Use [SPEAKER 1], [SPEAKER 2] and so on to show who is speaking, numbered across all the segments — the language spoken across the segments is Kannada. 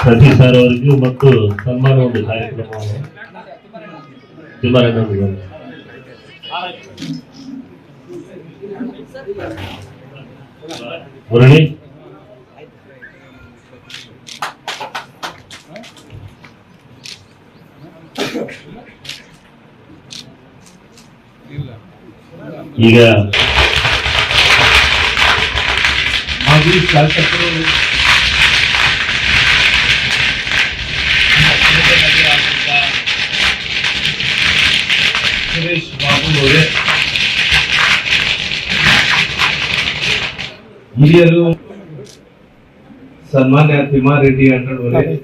[SPEAKER 1] ಸತೀಶ್ ಸರ್ ಅವರಿಗೂ ಮತ್ತು ಸನ್ಮಾನ ಒಂದು ಕಾರ್ಯಕ್ರಮವನ್ನು ತಿಮ್ಮರಣ್ಣನಿಗೆ ಮುರಳಿ ಈಗ
[SPEAKER 2] ಮಾಜಿ ಶಾಸಕರು ಸುರೇಶ್ ಬಾಬು ಅವರೇ. ಹಿರಿಯರು ಸನ್ಮಾನ್ಯ ತಿಮ್ಮಾರೆಡ್ಡಿ ಅಣ್ಣನವರೇ.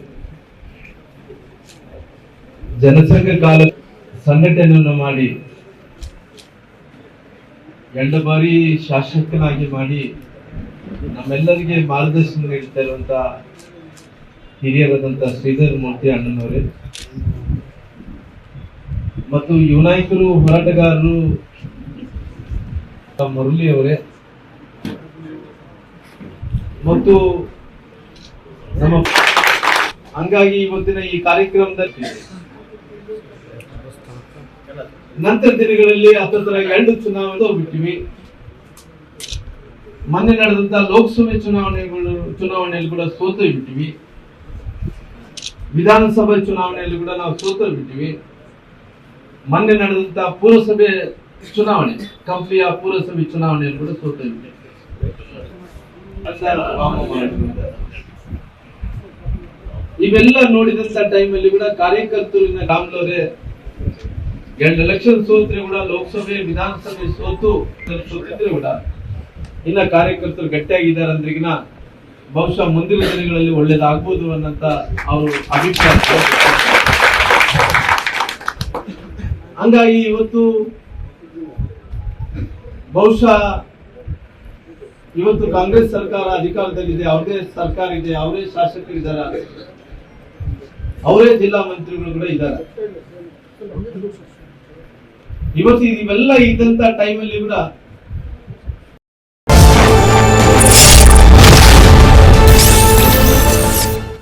[SPEAKER 2] ಜನಸಂಘ ಕಾಲ ಸಂಘಟನೆಯನ್ನು ಮಾಡಿ ಎರಡು ಬಾರಿ ಶಾಸಕನಾಗಿ ಮಾಡಿ ನಮ್ಮೆಲ್ಲರಿಗೆ ಮಾರ್ಗದರ್ಶನ ನೀಡ್ತಾ ಇರುವಂತ ಹಿರಿಯರಾದಂತ ಶ್ರೀಧರ್ ಮೂರ್ತಿ ಅಣ್ಣನವರೇ. ಮತ್ತು ಯುವನಾಯಕರು ಹೋರಾಟಗಾರರು ಮುರಳಿ ಅವರೇ. ಮತ್ತು ನಮ್ಮ ಹಂಗಾಗಿ ಇವತ್ತಿನ ಈ ಕಾರ್ಯಕ್ರಮದಲ್ಲಿ ನಂತರ ದಿನಗಳಲ್ಲಿ ಹತ್ತಿರ ಎರಡು ಚುನಾವಣೆ ಹೋಗ್ಬಿಟ್ಟಿವಿ ಮೊನ್ನೆ ನಡೆದಂತ ಲೋಕಸಭೆ ಚುನಾವಣೆಗಳು, ಚುನಾವಣೆಯಲ್ಲಿ ಕೂಡ ಸೋತು ಬಿಟ್ಟಿವಿ ವಿಧಾನಸಭೆ ಚುನಾವಣೆಯಲ್ಲಿ ಕೂಡ ನಾವು ಸೋತು ಬಿಟ್ಟಿವಿ ಮೊನ್ನೆ ನಡೆದಂತ ಪುರಸಭೆ ಚುನಾವಣೆ, ಕಂಪ್ಲಿಯ ಪುರಸಭೆ ಚುನಾವಣೆಯಲ್ಲಿ ಕೂಡ ಸೋತು ಬಿಟ್ಟಿವಿ ಇವೆಲ್ಲ ನೋಡಿದಂತ ಟೈಮಲ್ಲಿ ಕೂಡ ಕಾರ್ಯಕರ್ತರಿಂದ ರಾಮ್ಲವರೇ ಎರಡು ಎಲೆಕ್ಷನ್ ಸೋತ್ರೆ ಕೂಡ ಲೋಕಸಭೆ, ವಿಧಾನಸಭೆ ಸೋತು ಸೋತಿದ್ರೆ ಕೂಡ ಇನ್ನ ಕಾರ್ಯಕರ್ತರು ಗಟ್ಟಿಯಾಗಿದ್ದಾರೆ ಅಂದ್ರಿಗಿನ ಬಹುಶಃ ಮುಂದಿನ ದಿನಗಳಲ್ಲಿ ಒಳ್ಳೇದಾಗ್ಬೋದು ಅನ್ನಂತ ಅವರು ಅಭಿಪ್ರಾಯ. ಹಂಗಾಗಿ ಇವತ್ತು ಬಹುಶಃ ಇವತ್ತು ಕಾಂಗ್ರೆಸ್ ಸರ್ಕಾರ ಅಧಿಕಾರದಲ್ಲಿದೆ ಅವರೇ ಸರ್ಕಾರ ಇದೆ, ಅವರೇ ಶಾಸಕರಿದ್ದಾರೆ ಅವರೇ ಜಿಲ್ಲಾ ಮಂತ್ರಿಗಳು ಕೂಡ ಇದ್ದಾರೆ. ಇವತ್ತು ಇವೆಲ್ಲ ಇದ್ದಂತ ಟೈಮಲ್ಲಿ ಕೂಡ